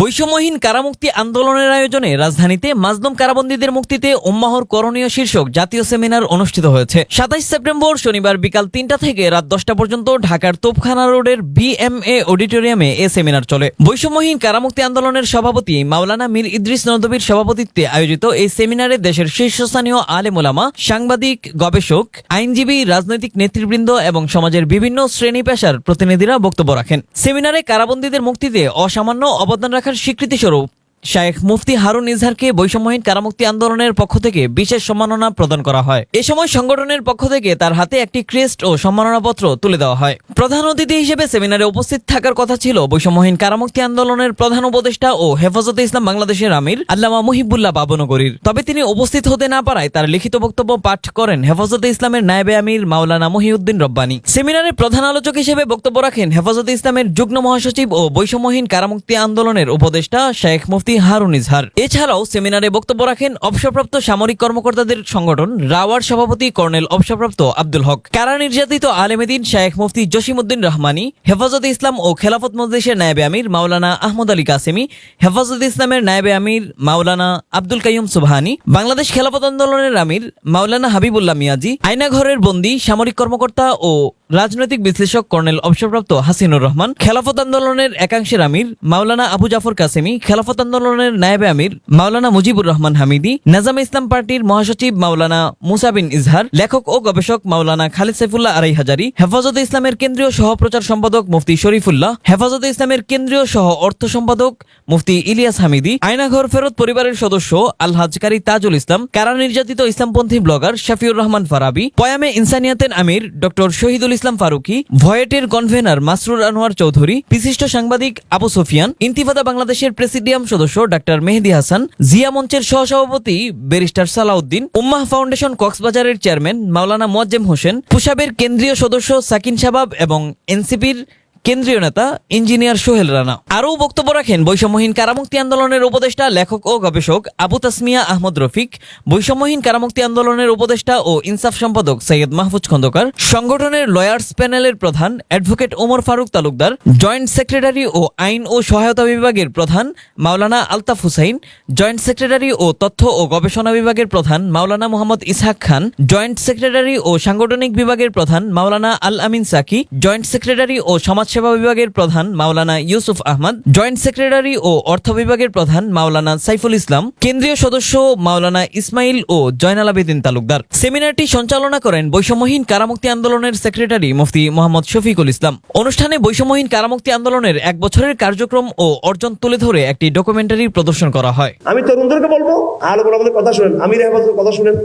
বৈষম্যহীন কারামুক্তি আন্দোলনের আয়োজনে রাজধানীতে মাজলুম কারাবন্দীদের মুক্তিতে উম্মাহর করণীয় শীর্ষক জাতীয় সেমিনার অনুষ্ঠিত হয়েছে। সাতাইশ সেপ্টেম্বর শনিবার বিকাল তিনটা থেকে রাত দশটা পর্যন্ত ঢাকার তোপখানা রোডের বিএমএ অডিটোরিয়ামে এ সেমিনার চলে। বৈষম্যহীন কারামুক্তি আন্দোলনের সভাপতি মাওলানা মীর ইদ্রিস নদবীর সভাপতিত্বে আয়োজিত এই সেমিনারে দেশের শীর্ষস্থানীয় আলেমোলামা, সাংবাদিক, গবেষক, আইনজীবী, রাজনৈতিক নেতৃবৃন্দ এবং সমাজের বিভিন্ন শ্রেণি পেশার প্রতিনিধিরা বক্তব্য রাখেন। সেমিনারে কারাবন্দীদের মুক্তিতে অসামান্য অবদান রাখার স্বীকৃতিস্বরূপ শায়েখ মুফতি হারুন ইজহারকে বৈষম্যহীন কারামুক্তি আন্দোলনের পক্ষ থেকে বিশেষ সম্মাননা প্রদান করা হয়। এ সময় সংগঠনের পক্ষ থেকে তার হাতে একটি ক্রেস্ট ও সম্মাননাপত্র তুলে দেওয়া হয়। প্রধান অতিথি হিসেবে সেমিনারে উপস্থিত থাকার কথা ছিল বৈষম্যহীন কারামুক্তি আন্দোলনের প্রধান উপদেষ্টা ও হেফাজতে ইসলাম বাংলাদেশের আমির আল্লামা মুহিবুল্লাহ বাবনগরীর। তবে তিনি উপস্থিত হতে না পারায় তার লিখিত বক্তব্য পাঠ করেন হেফাজতে ইসলামের নায়েবে আমির মাওলানা মহিউদ্দিন রব্বানী। সেমিনারে প্রধান আলোচক হিসেবে বক্তব্য রাখেন হেফাজতে ইসলামের যুগ্ম মহাসচিব ও বৈষম্যহীন কারামুক্তি আন্দোলনের উপদেষ্টা শেখ মুফতি হারুন ইজহার। এছাড়াও সেমিনারে বক্তব্য রাখেন অবসরপ্রাপ্ত সামরিক কর্মকর্তাদের সংগঠন, রাওয়ার সভাপতি কর্নেল অবসরপ্রাপ্ত আব্দুল হক। কারা নির্যাতিত আলেমেদিন শায়েখ মুফতি জসিমউদ্দিন রহমানি, হেফাজতে ইসলাম ও খেলাফত মজলিসের নায়েবে আমির মাওলানা আহমদ আলী কাসেমি, হেফাজতে ইসলামের নায়েবে আমির মাওলানা আব্দুল কাইম সুবহানি, বাংলাদেশ খেলাফত আন্দোলনের আমির মাওলানা হাবিবুল্লাহ মিয়াজি, আয়নাঘরের বন্দী, সামরিক কর্মকর্তা ও রাজনৈতিক বিশ্লেষক কর্নেল অবসরপ্রাপ্ত হাসিনুর রহমান, খেলাফত আন্দোলনের একাংশের আমির মাওলানা আবু জাফর কাসেমি, খেলাফত আন্দোলনের নায়েবে আমির মাওলানা মুজিবুর রহমান হামিদি, নাজাম ইসলাম পার্টির মহাসচিব মাওলানা মুসা বিন ইজহার, লেখক ও গবেষক মাওলানা খালিদ সাইফুল্লাহ আরাই হাজারি, হেফাজতে ইসলামের কেন্দ্রীয় সহ প্রচার সম্পাদক মুফতি শরীফুল্লাহ, হেফাজতে ইসলামের কেন্দ্রীয় সহ অর্থ সম্পাদক মুফতি ইলিয়াস হামিদি, আয়নাঘর ফেরত পরিবারের সদস্য আলহাজকারী তাজুল ইসলাম, কারা নির্যাতিত ইসলামপন্থী ব্লগার শাফিউর রহমান ফারাবি, পয়ামে ইনসানিয়াতের আমির ডক্টর শহীদুল ইসলাম ফারুকি, ভয়েটের কনভেনার মাসরুর আনোয়ার চৌধুরী, বিশিষ্ট সাংবাদিক আবু সোফিয়ান, ইন্তিফাদা বাংলাদেশের প্রেসিডিয়াম সদস্য ডাক্তার মেহেদি হাসান, জিয়া মঞ্চের সহসভাপতি ব্যারিস্টার সালাউদ্দিন, উম্মাহ ফাউন্ডেশন কক্সবাজারের চেয়ারম্যান মাওলানা মোয়াজ্জেম হোসেন পুসাবের কেন্দ্রীয় সদস্য সাকিন শাবাব এবং এনসিপির কেন্দ্রীয় নেতা ইঞ্জিনিয়ার সোহেল রানা। আরও বক্তব্য রাখেন বৈষম্যহীন কারামুক্তি আন্দোলনের উপদেষ্টা, লেখক ও গবেষক আবু তাসমিয়া আহমদ রফিক, বৈষম্যহীন কারামুক্তি আন্দোলনের উপদেষ্টা ও ইনসাফ সম্পাদক সৈয়দ মাহফুজ খন্দকার, সংগঠনের লয়ার্স প্যানেলের প্রধান advocate Omar Faruk Talukdar, joint secretary ও আইন ও সহায়তা বিভাগের প্রধান মাওলানা আলতাফ হুসাইন, জয়েন্ট সেক্রেটারি ও তথ্য ও গবেষণা বিভাগের প্রধান মাওলানা মোহাম্মদ ইসহাক খান, জয়েন্ট সেক্রেটারি ও সাংগঠনিক বিভাগের প্রধান মাওলানা আল আমিন সাকি, জয়েন্ট সেক্রেটারি ও সমাজসেবা বিভাগের প্রধান মাওলানা ইউসুফ আহমদ, জয়েন্ট সেক্রেটারি ও অর্থ বিভাগের প্রধান মাওলানা সাইফুল ইসলাম, কেন্দ্রীয় সদস্য মাওলানা ইসমাইল ও জয়নাল আবেদিন তালুকদার। সেমিনারটি সঞ্চালনা করেন বৈষম্যহীন কারামুক্তি আন্দোলনের সেক্রেটারি মুফতি মোহাম্মদ শফিকুল ইসলাম। অনুষ্ঠানে বৈষম্যহীন কারামুক্তি আন্দোলনের এক বছরের কার্যক্রম ও অর্জন তুলে ধরে একটি ডকুমেন্টারি প্রদর্শন করা হয়। আমি তরুণদেরকে বলব আলো কথা শুনেন আহমদের কথা শুনেন।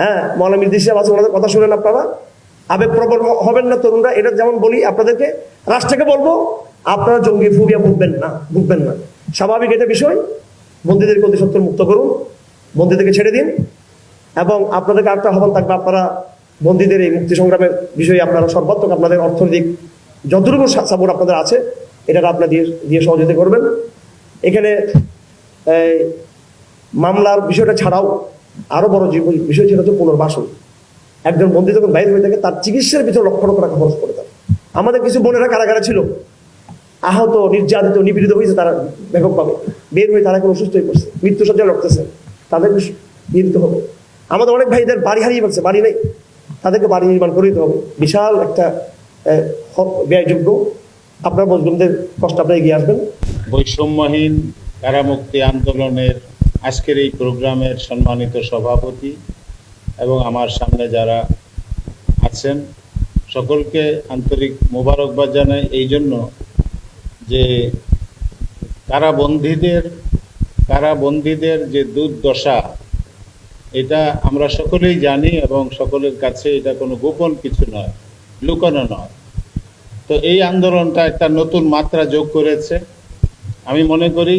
হ্যাঁ মৌলামির দিশে আছে, ওনাদের কথা শুনেন আপনারা। আবেগপ্রবণ হবেন না তরুণরা, এটা যেমন বলি আপনাদেরকে, রাষ্ট্রকে বলব, আপনারা জঙ্গি ফুবিয়া ভুগবেন না ভুগবেন না। স্বাভাবিক এটা বিষয়। বন্দীদেরকে অতি সত্তর মুক্ত করুন, বন্দীদেরকে ছেড়ে দিন, এবং আপনাদেরকে একটা আহ্বান থাকবে, আপনারা বন্দীদের এই মুক্তি সংগ্রামের বিষয়ে আপনারা সর্বাত্মক আপনাদের অর্থনৈতিক যতটুকু সাপোর্ট আপনাদের আছে এটা আপনারা দিয়ে দিয়ে সহযোগিতা করবেন। এখানে মামলার বিষয়টা ছাড়াও আরও বড় বিষয় ছিল হচ্ছে পুনর্বাসন। একজন বন্দী যখন বাইরে হয়ে থাকে, তার চিকিৎসার ভিতরে লক্ষ লক্ষ টাকা খরচ করে থাকে। আমাদের কিছু বোনেরা কারাগারে ছিল। আহত, নির্যাতিত, নিপীড়িত হয়েছে তারা ব্যাপকভাবে বের হয়ে তারা এখন অসুস্থ হয়ে পড়ছে। মৃত্যু সজ্জা লড়তেছে। তাদেরকে নিয়ে হবে। আমাদের অনেক ভাইদের বাড়ি হারিয়ে ফেলছে, বাড়ি নেই। তাদেরকে বাড়ি নির্মাণ করে দিতে হবে। বিশাল একটা ব্যয়যোগ্য। আপনার মজলুমদের কষ্ট আপনারা এগিয়ে আসবেন। বৈষম্যহীন, কারামুক্তি আন্দোলনের আজকের এই প্রোগ্রামের সম্মানিত সভাপতি এবং আমার সামনে যারা আছেন, সকলকে আন্তরিক মোবারকবাদ জানাই এই জন্য যে কারাবন্দীদের কারাবন্দীদের যে দুর্দশা, এটা আমরা সকলেই জানি এবং সকলের কাছে এটা কোনো গোপন কিছু নয়, লুকানো নয়। তো এই আন্দোলনটা একটা নতুন মাত্রা যোগ করেছে। আমি মনে করি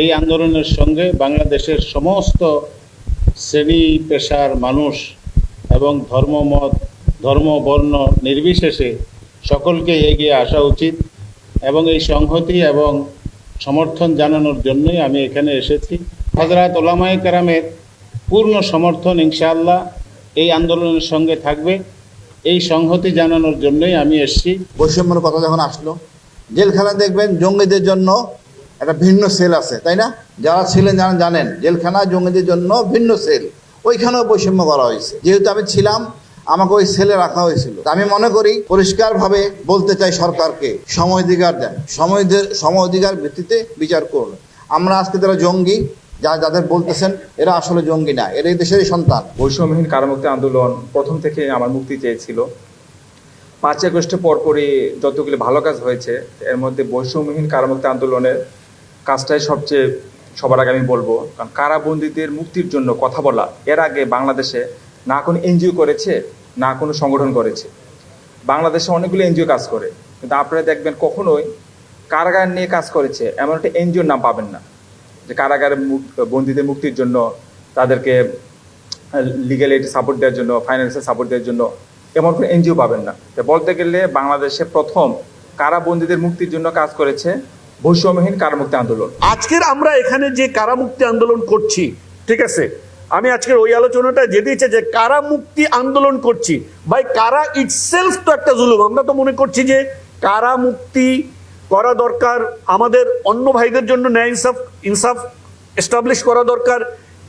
এই আন্দোলনের সঙ্গে বাংলাদেশের সমস্ত শ্রেণি পেশার মানুষ এবং ধর্মমত ধর্ম, বর্ণ নির্বিশেষে সকলকে এগিয়ে আসা উচিত এবং এই সংহতি এবং সমর্থন জানানোর জন্যই আমি এখানে এসেছি। হজরত ওলামাই কারামের পূর্ণ সমর্থন ইনশাআল্লাহ এই আন্দোলনের সঙ্গে থাকবে। এই সংহতি জানানোর জন্যই আমি এসেছি। বৈষম্যের কথা যখন আসলো জেলখানা দেখবেন জঙ্গিদের জন্য একটা ভিন্ন সেল আছে, তাই না? যারা ছিলেন যারা জানেন জেলখানা জঙ্গিদের জন্য ভিন্ন সেল। ওইখানেও বৈষম্য করা হয়েছে। যেহেতু আমি ছিলাম, আমাকে ওই সেলে রাখা হয়েছিল। আমি মনে করি, পরিষ্কারভাবে বলতে চাই সরকারকে, সময় অধিকার দেন। সময় সময় অধিকার ভিত্তিতে বিচার করুন। আমরা আজকে যারা জঙ্গি, যা যাদের বলতেছেন, এরা আসলে জঙ্গি না, এরা এই দেশেরই সন্তান। বৈষম্যহীন কারামুক্তি আন্দোলন প্রথম থেকে আমার মুক্তি চেয়েছিল। পাঁচ আগস্টের পরপরই যতগুলি ভালো কাজ হয়েছে, এর মধ্যে বৈষম্যহীন কারামুক্তি আন্দোলনের কাজটাই সবচেয়ে সবার আগে আমি বলব, কারণ কারাবন্দীদের মুক্তির জন্য কথা বলা, এর আগে বাংলাদেশে না কোনো এনজিও করেছে, না কোনো সংগঠন করেছে। বাংলাদেশে অনেকগুলো এনজিও কাজ করে, কিন্তু আপনারা দেখবেন কখনোই কারাগার নিয়ে কাজ করেছে, এমন একটা এনজিওর নাম পাবেন না। যে কারাগারে বন্দীদের মুক্তির জন্য, তাদেরকে লিগ্যাল এইড সাপোর্ট দেওয়ার জন্য ফাইন্যান্সিয়াল সাপোর্ট দেওয়ার জন্য এমন কোনো এনজিও পাবেন না। বলতে গেলে বাংলাদেশে প্রথম কারাবন্দীদের মুক্তির জন্য কাজ করেছে বৈষম্যহীন কারামুক্তি আন্দোলন। আজকের আমরা এখানে যে কারামুক্তি আন্দোলন করছি, ঠিক আছে? আমি আজকের ওই আলোচনাটা যেতে ইচ্ছে যে কারামুক্তি আন্দোলন করছি। ভাই, কারা ইটসেলফ তো একটা জুলুম। আমরা তো মনে করছি যে কারামুক্তি করা দরকার, আমাদের অন্য ভাইদের জন্য ন্যায় ইনসাফ ইনসাফ এস্টাবলিশ করা দরকার।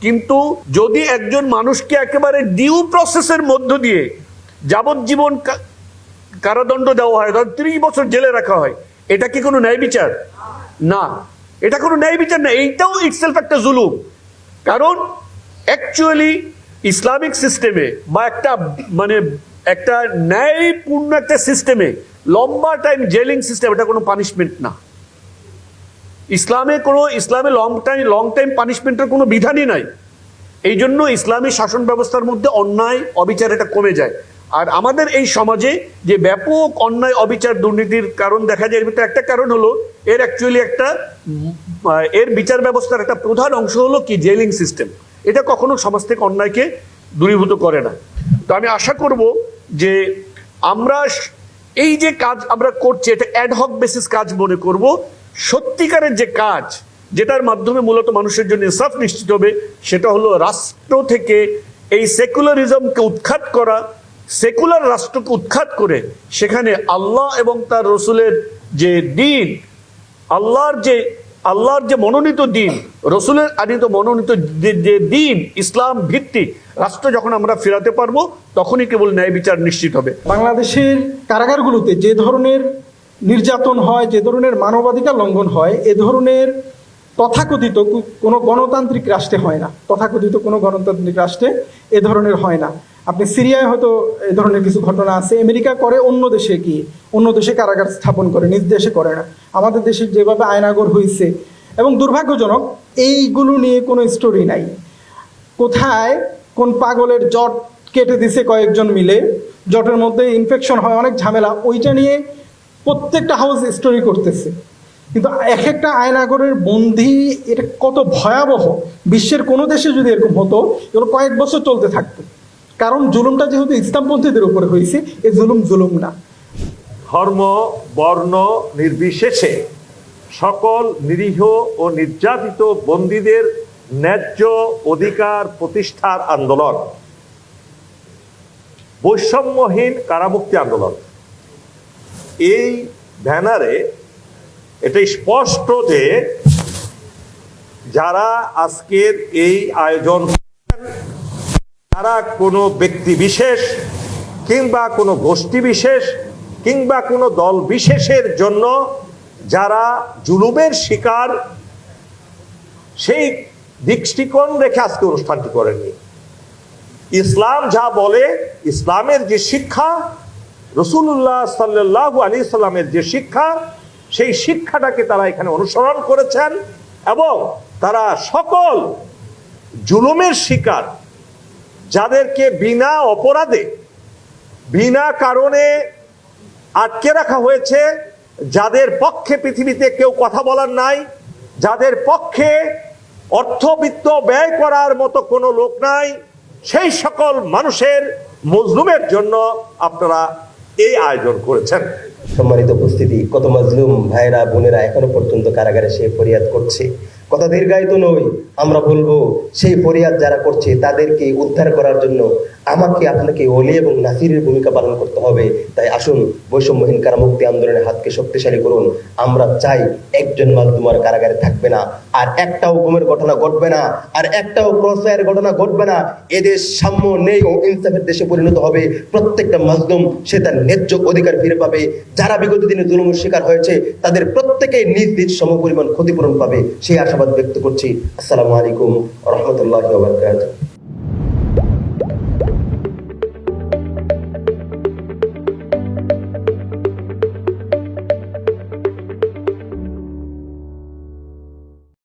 কিন্তু যদি একজন মানুষকে একেবারে ডিউ প্রসেসের মধ্য দিয়ে যাবজ্জীবন কারাদণ্ড দেওয়া হয়, ধর ত্রিশ বছর জেলে রাখা হয় এটা কি কোনো ন্যায় বিচার? না। এটা কোনো ন্যায় বিচার না, এইটাও ইটসেলফ একটা জুলুম। কারণ অ্যাকচুয়ালি ইসলামিক সিস্টেমে বা একটা মানে একটা ন্যায়পূর্ণ একটা সিস্টেমে লম্বা টাইম জেলিং সিস্টেম এটা কোনো পানিশমেন্ট না। ইসলামে কোনো, ইসলামে লং টাইম লং টাইম পানিশমেন্টের কোনো বিধানই নাই। এই জন্য ইসলামী শাসন ব্যবস্থার মধ্যে অন্যায়, অবিচার এটা কমে যায়। আর আমাদের এই সমাজে যে ব্যাপক অন্যায়, অবিচার, দুর্নীতির কারণ দেখা যায়, এর ভিতরে একটা কারণ হলো, এর অ্যাকচুয়ালি একটা এর বিচার ব্যবস্থার একটা প্রধান অংশ হলো কি? Jailing system. এটা কখনো সমাজ থেকে অন্যায়কে দূরীভূত করে না। তো আমি আশা করব যে আমরা এই যে কাজ আমরা করছি, এটা অ্যাডহক বেসিস কাজ মনে করব। সত্যিকারের যে কাজ, যেটার মাধ্যমে মূলত মানুষের জন্য ইনসাফ নিশ্চিত হবে, সেটা হলো রাষ্ট্র থেকে এই সেকুলারিজমকে উৎখাত করা সেকুলার রাষ্ট্রকে উৎখাত করে সেখানে আল্লাহ এবং তার রসুলের যে দিন, আল্লাহর যে আল্লাহর যে মনোনীত দিন, রসুলের আনিত মনোনীত যে- যে দিন, ইসলাম ভিত্তিক রাষ্ট্র যখন আমরা ফেরাতে পারব, তখনই কেবল ন্যায় বিচার নিশ্চিত হবে। বাংলাদেশের কারাগারগুলোতে যে ধরনের নির্যাতন হয়, যে ধরনের মানবাধিকার লঙ্ঘন হয়, এ ধরনের তথাকথিত কোনো গণতান্ত্রিক রাষ্ট্রে হয় না। তথাকথিত কোনো গণতান্ত্রিক রাষ্ট্রে এ ধরনের হয় না। আপনি সিরিয়ায় হয়তো এ ধরনের কিছু ঘটনা আছে, আমেরিকা করে অন্য দেশে কি? অন্য দেশে কারাগার স্থাপন করে, নিজ দেশে করে না। আমাদের দেশে যেভাবে আয়নাগর হয়েছে এবং দুর্ভাগ্যজনক এইগুলো নিয়ে কোনো স্টোরি নাই। কোথায় কোন পাগলের জট কেটে দিছে কয়েকজন মিলে, জটের মধ্যে ইনফেকশন হয়, অনেক ঝামেলা, ওইটা নিয়ে প্রত্যেকটা হাউস স্টোরি করতেছে। কিন্তু এক একটা আয়নাগরের বন্দি, এটা কত ভয়াবহ। বিশ্বের কোনো দেশে যদি এরকম হতো, এগুলো কয়েক বছর চলতে থাকতো। কারণ জুলুমটা যেহেতু ইসলামপন্থীদের উপরে হয়েছে এই জুলুম জুলুম না। ধর্ম, বর্ণ নির্বিশেষে সকল নিরীহ ও নির্যাতিত বন্দীদের ন্যায্য অধিকার প্রতিষ্ঠার আন্দোলন। বৈষম্যহীন কারামুক্তি আন্দোলন। এই ব্যানারে এটা স্পষ্ট যে যারা আজকের এই আয়োজন তারা কোনো ব্যক্তি বিশেষ কিংবা কোনো গোষ্ঠী বিশেষ কিংবা কোনো দল বিশেষের জন্য যারা জুলুমের শিকার, সেই দৃষ্টিকোণ রেখে আজকে অনুষ্ঠানটি করেননি। ইসলাম যা বলে, ইসলামের যে শিক্ষা রসুল্লাহ সাল্লাহ আলী সাল্লামের যে শিক্ষা, সেই শিক্ষাটাকে তারা এখানে অনুসরণ করেছেন এবং তারা সকল জুলুমের শিকার যাদেরকে বিনা অপরাধে, বিনা কারণে আটকে রাখা হয়েছে, যাদের পক্ষে পৃথিবীতে কেউ কথা বলার নাই, যাদের পক্ষে অর্থবিত্ত ব্যয় করার মতো কোনো লোক নাই, সেই সকল মানুষের মজলুমের জন্য আপনারা এই আয়োজন করেছেন। সম্মানিত উপস্থিতি, কত মজলুম ভাইরা, বোনেরা এখনও পর্যন্ত কারাগারে সে ফরিয়াদ করছে। কথা দীর্ঘায়িত নই, আমরা বলব, সেই ফরিয়াদ যারা করছে, তাদেরকে উদ্ধার করার জন্য আমাকে, আপনাকে অলি এবং নাসিরের ভূমিকা পালন করতে হবে। তাই আসুন, বৈষম্যহীন কারামুক্তি আন্দোলনের হাতকে শক্তিশালী করুন। আমরা চাই একজন মাধ্যমার কারাগারে থাকবে না, আর একটাও গুমের ঘটনা ঘটবে না, আর একটাও ক্রসফায়ার ঘটনা ঘটবে না। এদেশ সাম্য নেই ও ইনসাফের দেশে পরিণত হবে। প্রত্যেকটা মাধ্যম সে তার ন্যায্য অধিকার ফিরে পাবে। যারা বিগত দিনে জুলুমের শিকার হয়েছে, তাদের প্রত্যেকেই নিজ নিজ সমপরিমাণ ক্ষতিপূরণ পাবে। সেই আশাবাদ ব্যক্ত করছি আসসালামু আলাইকুম রহমতুল্লাহ বারকাতুহ